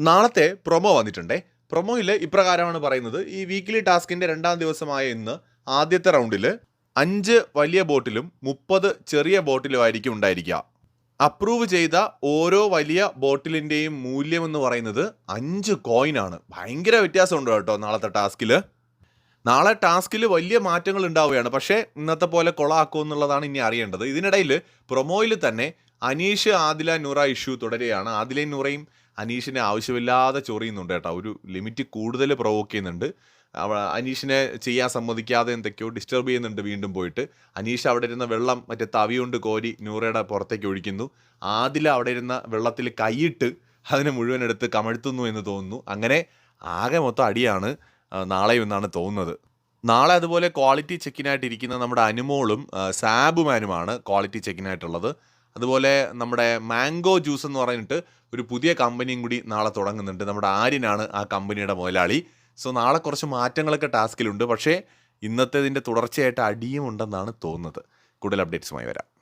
നാളത്തെ പ്രൊമോ വന്നിട്ടുണ്ടേ. പ്രൊമോയിൽ ഇപ്രകാരമാണ് പറയുന്നത്. ഈ വീക്ക്ലി ടാസ്കിന്റെ രണ്ടാം ദിവസമായ ഇന്ന് ആദ്യത്തെ റൗണ്ടിൽ അഞ്ച് വലിയ ബോട്ടിലും മുപ്പത് ചെറിയ ബോട്ടിലും ആയിരിക്കും ഉണ്ടായിരിക്കുക. അപ്രൂവ് ചെയ്ത ഓരോ വലിയ ബോട്ടിലിന്റെയും മൂല്യം എന്ന് പറയുന്നത് അഞ്ച് കോയിനാണ് ഭയങ്കര വ്യത്യാസമുണ്ട് കേട്ടോ നാളത്തെ ടാസ്കിൽ നാളെ ടാസ്കിൽ വലിയ മാറ്റങ്ങൾ ഉണ്ടാവുകയാണ്. പക്ഷേ ഇന്നത്തെ പോലെ കൊളാക്കും എന്നുള്ളതാണ് ഇനി അറിയേണ്ടത്. ഇതിനിടയിൽ പ്രൊമോയിൽ തന്നെ അനീഷ് ആദില നൂറ ഇഷ്യൂ തുടരുകയാണ്. ആദിലയും നൂറയും അനീഷിനെ ആവശ്യമില്ലാതെ ചൊറിയുന്നുണ്ട് കേട്ടോ. ഒരു ലിമിറ്റ് കൂടുതൽ പ്രൊവോക്ക് ചെയ്യുന്നുണ്ട്. അനീഷിനെ ചെയ്യാൻ സമ്മതിക്കാതെ എന്തൊക്കെയോ ഡിസ്റ്റർബ് ചെയ്യുന്നുണ്ട് വീണ്ടും പോയിട്ട്. അനീഷ് അവിടെ ഇരുന്ന വെള്ളം മറ്റേ തവി കൊണ്ട് കോരി നൂറയുടെ പുറത്തേക്ക് ഒഴിക്കുന്നു. ആദില അവിടെ ഇരുന്ന വെള്ളത്തിൽ കൈയിട്ട് അതിനെ മുഴുവൻ എടുത്ത് കമഴ്ത്തുന്നു എന്ന് തോന്നുന്നു. അങ്ങനെ ആകെ മൊത്തം അടിയാണ് നാളെ നാളെയും എന്നാണ് തോന്നുന്നത്. നാളെ അതുപോലെ ക്വാളിറ്റി ചെക്കിനായിട്ട് ഇരിക്കുന്ന നമ്മുടെ അനുമോളും സാബുമാനുമാണ് ക്വാളിറ്റി ചെക്കിനായിട്ടുള്ളത് അതുപോലെ നമ്മുടെ മാംഗോ ജ്യൂസ് എന്ന് പറഞ്ഞിട്ട് ഒരു പുതിയ കമ്പനിയും കൂടി നാളെ തുടങ്ങുന്നുണ്ട്. നമ്മുടെ ആര്യനാണ് ആ കമ്പനിയുടെ മുതലാളി. സോ നാളെ കുറച്ച് മാറ്റങ്ങളൊക്കെ ടാസ്കിലുണ്ട്. പക്ഷേ ഇന്നത്തേതിന്റെ തുടർച്ചയായിട്ട് അടിയും ഉണ്ടെന്നാണ് തോന്നുന്നത്. കൂടുതൽ അപ്ഡേറ്റ്സുമായി വരാം.